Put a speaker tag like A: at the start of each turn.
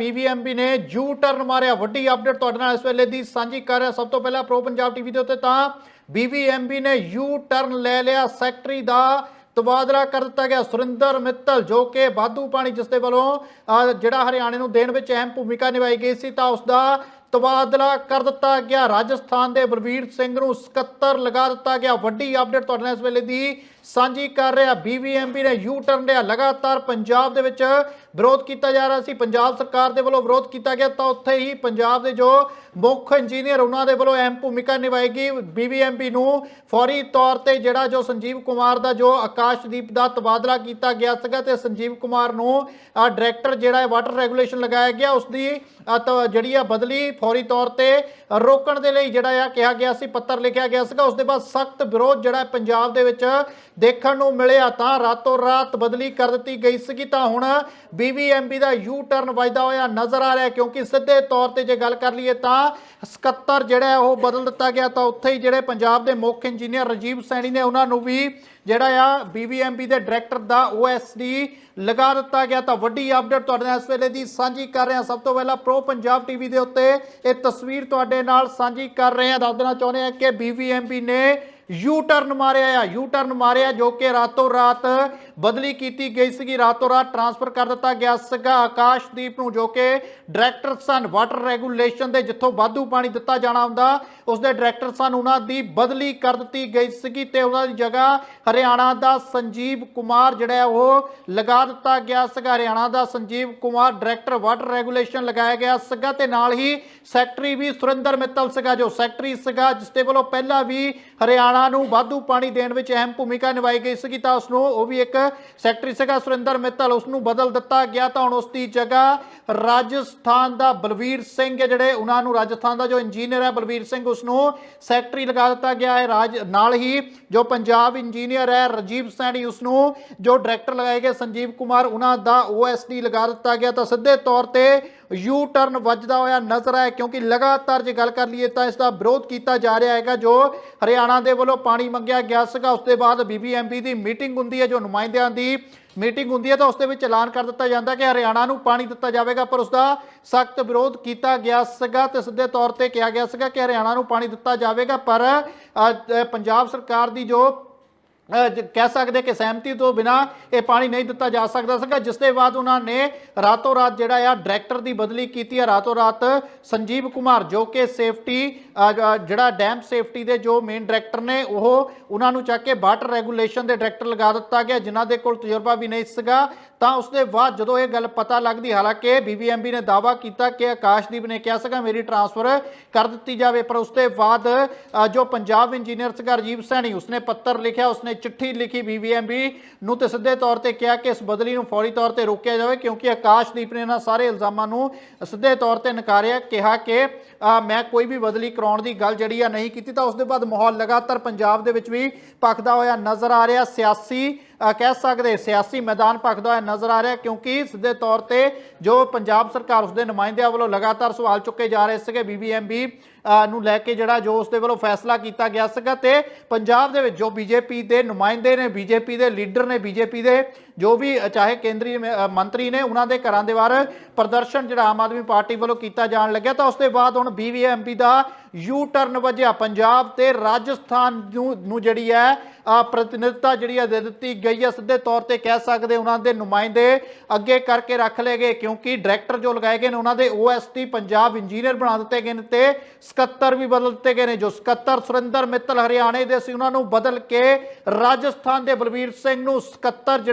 A: BBMB ਨੇ U turn ਮਾਰਿਆ। ਵੱਡੀ ਅਪਡੇਟ ਤੁਹਾਡੇ ਨਾਲ ਇਸ ਵੇਲੇ ਦੀ ਸਾਂਝੀ ਕਰ ਰਿਹਾ। ਸਭ ਤੋਂ ਪਹਿਲਾਂ ਪ੍ਰੋ ਪੰਜਾਬ ਟੀਵੀ ਦੇ ਉੱਤੇ ਤਾਂ ਬੀਬੀਐਮਬੀ ਨੇ ਯੂ ਟਰਨ ਲੈ ਲਿਆ। ਸੈਕਟਰੀ ਦਾ ਤਬਾਦਲਾ ਕਰ ਦਿੱਤਾ ਗਿਆ। ਸੁਰਿੰਦਰ ਮਿੱਤਲ ਜੋ ਕਿ ਬਾਦੂ ਪਾਣੀ ਜਿਸ ਦੇ ਵੱਲੋਂ ਅਹ, ਜਿਹੜਾ ਹਰਿਆਣੇ ਨੂੰ ਦੇਣ ਵਿੱਚ ਅਹਿਮ ਭੂਮਿਕਾ ਨਿਭਾਈ ਗਈ ਸੀ ਤਾਂ ਉਸ ਦਾ ਤਬਾਦਲਾ ਕਰ ਦਿੱਤਾ ਗਿਆ। ਰਾਜਸਥਾਨ ਦੇ ਬਲਵੀਰ ਸਿੰਘ ਨੂੰ 77 ਲਗਾ ਦਿੱਤਾ ਗਿਆ। ਵੱਡੀ ਅਪਡੇਟ ਤੁਹਾਡੇ ਨਾਲ ਇਸ ਵੇਲੇ ਦੀ ਸਾਂਝੀ ਕਰ ਰਿਹਾ। ਬੀਬੀਐਮਬੀ ਨੇ ਯੂ ਟਰਨ ਲਿਆ। ਲਗਾਤਾਰ ਪੰਜਾਬ ਦੇ ਵਿੱਚ ਵਿਰੋਧ ਕੀਤਾ ਜਾ ਰਿਹਾ ਸੀ। ਪੰਜਾਬ ਸਰਕਾਰ ਦੇ ਵੱਲੋਂ ਵਿਰੋਧ ਕੀਤਾ ਗਿਆ। ਤਾਂ ਉੱਥੇ ਹੀ ਪੰਜਾਬ ਦੇ ਜੋ ਮੁੱਖ ਇੰਜੀਨੀਅਰ ਉਹਨਾਂ ਦੇ ਵੱਲੋਂ ਅਹਿਮ ਭੂਮਿਕਾ ਨਿਭਾਏਗੀ। ਬੀਬੀਐਮਬੀ ਨੂੰ ਫੌਰੀ ਤੌਰ ਤੇ ਜਿਹੜਾ ਜੋ ਸੰਜੀਵ ਕੁਮਾਰ ਦਾ ਜੋ ਆਕਾਸ਼ਦੀਪ ਦਾ ਤਬਾਦਲਾ ਕੀਤਾ ਗਿਆ ਸੀਗਾ ਤੇ ਸੰਜੀਵ ਕੁਮਾਰ ਨੂੰ ਡਾਇਰੈਕਟਰ ਜਿਹੜਾ ਹੈ ਵਾਟਰ ਰੈਗੂਲੇਸ਼ਨ ਲਗਾਇਆ ਗਿਆ। ਉਸ ਦੀ ਤ- ਜਿਹੜੀ ਆ ਬਦਲੀ ਫੌਰੀ ਤੌਰ ਤੇ ਰੋਕਣ ਦੇ ਲਈ ਜਿਹੜਾ ਆ ਕਿਹਾ ਗਿਆ ਸੀ, ਪੱਤਰ ਲਿਖਿਆ ਗਿਆ ਸੀਗਾ। ਉਸ ਦੇ ਬਾਅਦ ਸਖਤ ਵਿਰੋਧ ਜਿਹੜਾ ਪੰਜਾਬ ਦੇ ਵਿੱਚ ਦੇਖਣ ਨੂੰ ਮਿਲਿਆ ਤਾਂ ਰਾਤੋਂ ਰਾਤ ਬਦਲੀ ਕਰ ਦਿੱਤੀ ਗਈ ਸੀਗੀ। ਤਾਂ ਹੁਣ ਬੀਬੀਐਮਬੀ ਦਾ ਯੂ ਟਰਨ ਵੱਜਦਾ ਹੋਇਆ ਨਜ਼ਰ ਆ ਰਿਹਾ ਕਿਉਂਕਿ ਸਿੱਧੇ ਤੌਰ ਤੇ ਜੇ ਗੱਲ ਕਰ ਲਈਏ ਤਾਂ 77 ਜਿਹੜਾ ਉਹ ਬਦਲ ਦਿੱਤਾ ਗਿਆ। ਤਾਂ ਉੱਥੇ ਹੀ ਜਿਹੜੇ ਪੰਜਾਬ ਦੇ ਮੁੱਖ ਇੰਜੀਨੀਅਰ ਰਾਜੀਵ ਸੈਣੀ ਨੇ, ਉਹਨਾਂ ਨੂੰ ਵੀ ਜਿਹੜਾ ਆ ਬੀਬੀਐਮਬੀ ਦੇ ਡਾਇਰੈਕਟਰ ਦਾ ਓਐਸਡੀ ਲਗਾ ਦਿੱਤਾ ਗਿਆ ਤਾਂ ਵੱਡੀ ਅਪਡੇਟ ਤੁਹਾਡੇ ਨਾਲ ਇਸ ਵੇਲੇ ਦੀ ਸਾਂਝੀ ਕਰ ਰਹੇ। ਹਾਂ ਸਭ ਤੋਂ ਪਹਿਲਾਂ ਪ੍ਰੋ ਪੰਜਾਬ ਟੀਵੀ ਦੇ ਉੱਤੇ ਇਹ ਤਸਵੀਰ ਤੁਹਾਡੇ ਨਾਲ ਸਾਂਝੀ ਕਰ ਰਹੇ ਹਾਂ। ਦੱਸ ਦੇਣਾ ਚਾਹੁੰਦੇ ਹਾਂ ਕਿ ਬੀਬੀਐਮਬੀ ਨੇ ਯੂ ਟਰਨ ਮਾਰਿਆ ਆ। ਯੂ ਟਰਨ ਮਾਰਿਆ ਜੋ ਕਿ ਰਾਤੋਂ ਰਾਤ ਬਦਲੀ ਕੀਤੀ ਗਈ ਸੀਗੀ। ਰਾਤੋਂ ਰਾਤ ਟਰਾਂਸਫਰ ਕਰ ਦਿੱਤਾ ਗਿਆ ਸੀਗਾ ਆਕਾਸ਼ਦੀਪ ਨੂੰ, ਜੋ ਕਿ ਡਾਇਰੈਕਟਰ ਸਨ। ਵਾਟਰ ਰੈਗੂਲੇਸ਼ਨ ਦੇ ਜਿੱਥੋਂ ਵਾਧੂ ਪਾਣੀ ਦਿੱਤਾ ਜਾਣਾ ਹੁੰਦਾ ਉਸ ਦੇ ਡਾਇਰੈਕਟਰ ਸਨ। ਉਹਨਾਂ ਦੀ ਬਦਲੀ ਕਰ ਦਿੱਤੀ ਗਈ ਸੀਗੀ ਤੇ ਉਹਨਾਂ ਦੀ ਜਗ੍ਹਾ ਹਰਿਆਣਾ ਦਾ ਸੰਜੀਵ ਕੁਮਾਰ ਜਿਹੜਾ ਉਹ ਲਗਾ ਦਿੱਤਾ ਗਿਆ ਸੀਗਾ। ਹਰਿਆਣਾ ਦਾ Sanjeev Kumar director water regulation ਲਗਾਇਆ ਗਿਆ ਸੀਗਾ ਤੇ ਨਾਲ ਹੀ ਸੈਕਟਰੀ ਵੀ ਸੁਰਿੰਦਰ ਮਿੱਤਲ ਸੀਗਾ, ਜੋ ਸੈਕਟਰੀ ਸੀਗਾ ਜਿਸ ਦੇ ਵੱਲੋਂ ਪਹਿਲਾਂ ਵੀ ਹਰਿਆਣਾ ਨੂੰ ਵਾਧੂ ਪਾਣੀ ਦੇਣ ਵਿੱਚ ਅਹਿਮ ਭੂਮਿਕਾ ਨਿਭਾਈ ਗਈ ਸੀਗੀ, ਤਾਂ ਉਸ ਨੂੰ ਉਹ ਵੀ ਇੱਕ ਸੈਕਟਰੀ ਸੀਗਾ ਸੁਰਿੰਦਰ ਮਿੱਤਲ ਉਸ ਨੂੰ ਬਦਲ ਦਿੱਤਾ ਗਿਆ ਤਾਂ ਹੁਣ ਉਸ ਦੀ ਜਗ੍ਹਾ ਰਾਜਸਥਾਨ ਦਾ ਬਲਵੀਰ ਸਿੰਘ ਹੈ ਜਿਹੜੇ ਉਹਨਾਂ ਨੂੰ ਰਾਜਸਥਾਨ ਦਾ ਜੋ ਇੰਜੀਨੀਅਰ ਹੈ ਬਲਵੀਰ ਸਿੰਘ ਉਸ ਨੂੰ ਸੈਕਟਰੀ ਲਗਾ ਦਿੱਤਾ ਗਿਆ ਹੈ। ਰਾਜ, ਨਾਲ ਹੀ ਜੋ ਪੰਜਾਬ ਇੰਜੀਨੀਅਰ ਹੈ ਰਜੀਵ ਸੈਣੀ ਉਸ ਨੂੰ ਜੋ ਡਾਇਰੈਕਟਰ ਲਗਾਏ ਗਏ ਸੰਜੀਵ ਕੁਮਾਰ, ਉਹਨਾਂ ਦਾ ਓਐਸਡੀ ਲਗਾ ਦਿੱਤਾ ਗਿਆ ਤਾਂ ਸਿੱਧੇ ਤੌਰ ਤੇ ਯੂ ਟਰਨ ਵੱਜਦਾ ਹੋਇਆ ਨਜ਼ਰ ਆਇਆ, ਕਿਉਂਕਿ ਲਗਾਤਾਰ ਜੇ ਗੱਲ ਕਰ ਲਈਏ ਤਾਂ ਇਸ ਦਾ ਵਿਰੋਧ ਕੀਤਾ ਜਾ ਰਿਹਾ ਹੈਗਾ, ਜੋ ਹਰਿਆਣਾ ਦੇ ਵੱਲੋਂ ਪਾਣੀ ਮੰਗਿਆ ਗਿਆ ਸੀਗਾ। ਉਸ ਦੇ ਬਾਅਦ ਬੀਬੀਐਮਬੀ ਦੀ ਮੀਟਿੰਗ ਹੁੰਦੀ ਹੈ, ਜੋ ਨੁਮਾਇੰਦਿਆਂ ਦੀ ਮੀਟਿੰਗ ਹੁੰਦੀ ਹੈ, ਤਾਂ ਉਸ ਦੇ ਵਿੱਚ ਐਲਾਨ ਕਰ ਦਿੱਤਾ ਜਾਂਦਾ ਕਿ ਹਰਿਆਣਾ ਨੂੰ ਪਾਣੀ ਦਿੱਤਾ ਜਾਵੇਗਾ, ਪਰ ਉਸ ਦਾ ਸਖਤ ਵਿਰੋਧ ਕੀਤਾ ਗਿਆ ਸੀਗਾ ਤੇ ਸਿੱਧੇ ਤੌਰ ਤੇ ਕਿਹਾ ਗਿਆ ਸੀਗਾ ਕਿ ਹਰਿਆਣਾ ਨੂੰ ਪਾਣੀ ਦਿੱਤਾ ਜਾਵੇਗਾ, ਪਰ ਪੰਜਾਬ ਸਰਕਾਰ ਦੀ ਜੋ ਕਹਿ ਸਕਦੇ ਕਿ ਸਹਿਮਤੀ ਤੋਂ ਬਿਨਾ ਇਹ ਪਾਣੀ ਨਹੀਂ ਦਿੱਤਾ ਜਾ ਸਕਦਾ ਸੀਗਾ, ਜਿਸ ਦੇ ਬਾਅਦ ਉਹਨਾਂ ਨੇ ਰਾਤੋਂ ਰਾਤ ਜਿਹੜਾ ਆ ਡਾਇਰੈਕਟਰ ਦੀ ਬਦਲੀ ਕੀਤੀ ਹੈ ਰਾਤੋਂ ਰਾਤ ਸੰਜੀਵ ਕੁਮਾਰ ਜੋ ਕਿ ਸੇਫਟੀ ਜਿਹੜਾ ਡੈਮ ਸੇਫਟੀ ਦੇ ਜੋ ਮੇਨ ਡਾਇਰੈਕਟਰ ਨੇ, ਉਹ ਉਹਨਾਂ ਨੂੰ ਚੱਕ ਕੇ ਵਾਟਰ ਰੈਗੂਲੇਸ਼ਨ ਦੇ ਡਾਇਰੈਕਟਰ ਲਗਾ ਦਿੱਤਾ ਗਿਆ, ਜਿਨ੍ਹਾਂ ਦੇ ਕੋਲ ਤਜਰਬਾ ਵੀ ਨਹੀਂ ਸੀਗਾ। ਤਾਂ ਉਸ ਦੇ ਬਾਅਦ ਜਦੋਂ ਇਹ ਗੱਲ ਪਤਾ ਲੱਗਦੀ, ਹਾਲਾਂਕਿ ਬੀਬੀਐਮਬੀ ਨੇ ਦਾਵਾ ਕੀਤਾ ਕਿ ਆਕਾਸ਼ਦੀਪ ਨੇ ਕਿਹਾ ਸੀਗਾ, ਮੇਰੀ ਟਰਾਂਸਫਰ ਕਰ ਦਿੱਤੀ ਜਾਵੇ। ਪਰ ਉਸ ਦੇ ਬਾਅਦ ਜੋ ਪੰਜਾਬ ਇੰਜੀਨੀਅਰ ਸੀਗਾ, ਰਾਜੀਵ ਸੈਣੀ, ਉਸਨੇ ਪੱਤਰ ਲਿਖਿਆ, ਉਸਨੇ ਚਿੱਠੀ ਲਿਖੀ ਬੀਬੀਐਮਬੀ ਨੂੰ ਤੇ ਸਿੱਧੇ ਤੌਰ ਤੇ ਕਿਹਾ ਕਿ ਇਸ ਬਦਲੀ ਨੂੰ ਫੌਰੀ ਤੌਰ ਤੇ ਰੋਕਿਆ ਜਾਵੇ ਕਿਉਂਕਿ ਆਕਾਸ਼ਦੀਪ ਨੇ ਇਹਨਾਂ ਸਾਰੇ ਇਲਜ਼ਾਮਾਂ ਨੂੰ ਸਿੱਧੇ ਤੌਰ ਤੇ ਨਕਾਰਿਆ, ਕਿਹਾ ਕਿ ਮੈਂ ਕੋਈ ਵੀ ਬਦਲੀ ਕਰਾਉਣ ਦੀ ਗੱਲ ਜਿਹੜੀ ਆ ਨਹੀਂ ਕੀਤੀ ਤਾਂ ਉਸ ਦੇ ਬਾਅਦ ਮਾਹੌਲ ਲਗਾਤਾਰ ਪੰਜਾਬ ਦੇ ਵਿੱਚ ਵੀ ਭਖਦਾ ਹੋਇਆ ਨਜ਼ਰ ਆ ਰਿਹਾ। ਸਿਆਸੀ ਕਹਿ ਸਕਦੇ, ਸਿਆਸੀ ਮੈਦਾਨ ਭਖਦਾ ਹੋਇਆ ਨਜ਼ਰ ਆ ਰਿਹਾ ਕਿਉਂਕਿ ਸਿੱਧੇ ਤੌਰ ਤੇ ਜੋ ਪੰਜਾਬ ਸਰਕਾਰ ਉਸਦੇ ਨੁਮਾਇੰਦਿਆਂ ਵੱਲੋਂ ਲਗਾਤਾਰ ਸਵਾਲ ਚੁੱਕੇ ਜਾ ਰਹੇ ਸੀਗੇ ਬੀਬੀਐਮਬੀ ਨੂੰ ਲੈ ਕੇ ਜਿਹੜਾ ਜੋ ਉਸਦੇ ਵੱਲੋਂ ਫੈਸਲਾ ਕੀਤਾ ਗਿਆ ਸੀਗਾ ਤੇ ਪੰਜਾਬ ਦੇ ਵਿੱਚ ਜੋ ਬੀਜੇਪੀ ਦੇ ਨੁਮਾਇੰਦੇ ਨੇ ਬੀਜੇਪੀ ਦੇ ਲੀਡਰ ਨੇ ਬੀਜੇਪੀ ਦੇ ਜੋ ਵੀ ਚਾਹੇ ਕੇਂਦਰੀ ਮੰਤਰੀ ਨੇ ਉਹਨਾਂ ਦੇ ਘਰਾਂ ਦੇ ਬਾਹਰ ਪ੍ਰਦਰਸ਼ਨ ਜਿਹੜਾ ਆਮ ਆਦਮੀ ਪਾਰਟੀ ਵੱਲੋਂ ਕੀਤਾ ਜਾਣ ਲੱਗਿਆ, ਤਾਂ ਉਸ ਦੇ ਬਾਅਦ ਹੁਣ ਬੀਬੀਐਮਪੀ ਦਾ ਯੂ ਟਰਨ ਵਜਿਆ। ਪੰਜਾਬ ਤੇ ਰਾਜਸਥਾਨ ਨੂੰ ਜਿਹੜੀ ਹੈ ਪ੍ਰਤੀਨਿਧਤਾ ਜਿਹੜੀ ਹੈ ਦੇ ਦਿੱਤੀ ਗਈ ਹੈ। ਸਿੱਧੇ ਤੌਰ ਤੇ ਕਹਿ ਸਕਦੇ ਉਹਨਾਂ ਦੇ ਨੁਮਾਇੰਦੇ ਅੱਗੇ ਕਰਕੇ ਰੱਖ ਲਏ ਗਏ, ਕਿਉਂਕਿ ਡਾਇਰੈਕਟਰ ਜੋ ਲਗਾਏ ਗਏ ਨੇ ਉਹਨਾਂ ਦੇ ਓਐਸਟੀ ਪੰਜਾਬ ਇੰਜੀਨੀਅਰ ਬਣਾ ਦਿੱਤੇ ਗਏ ਨੇ ਤੇ 77 ਵੀ ਬਦਲ ਦਿੱਤੇ ਗਏ ਨੇ। ਜੋ 77 ਸੁਰਿੰਦਰ ਮਿੱਤਲ ਹਰਿਆਣੇ ਦੇ ਸੀ, ਉਹਨਾਂ ਨੂੰ ਬਦਲ ਕੇ ਰਾਜਸਥਾਨ ਦੇ ਬਲਵੀਰ ਸਿੰਘ ਨੂੰ 77 ਜਿਹੜੇ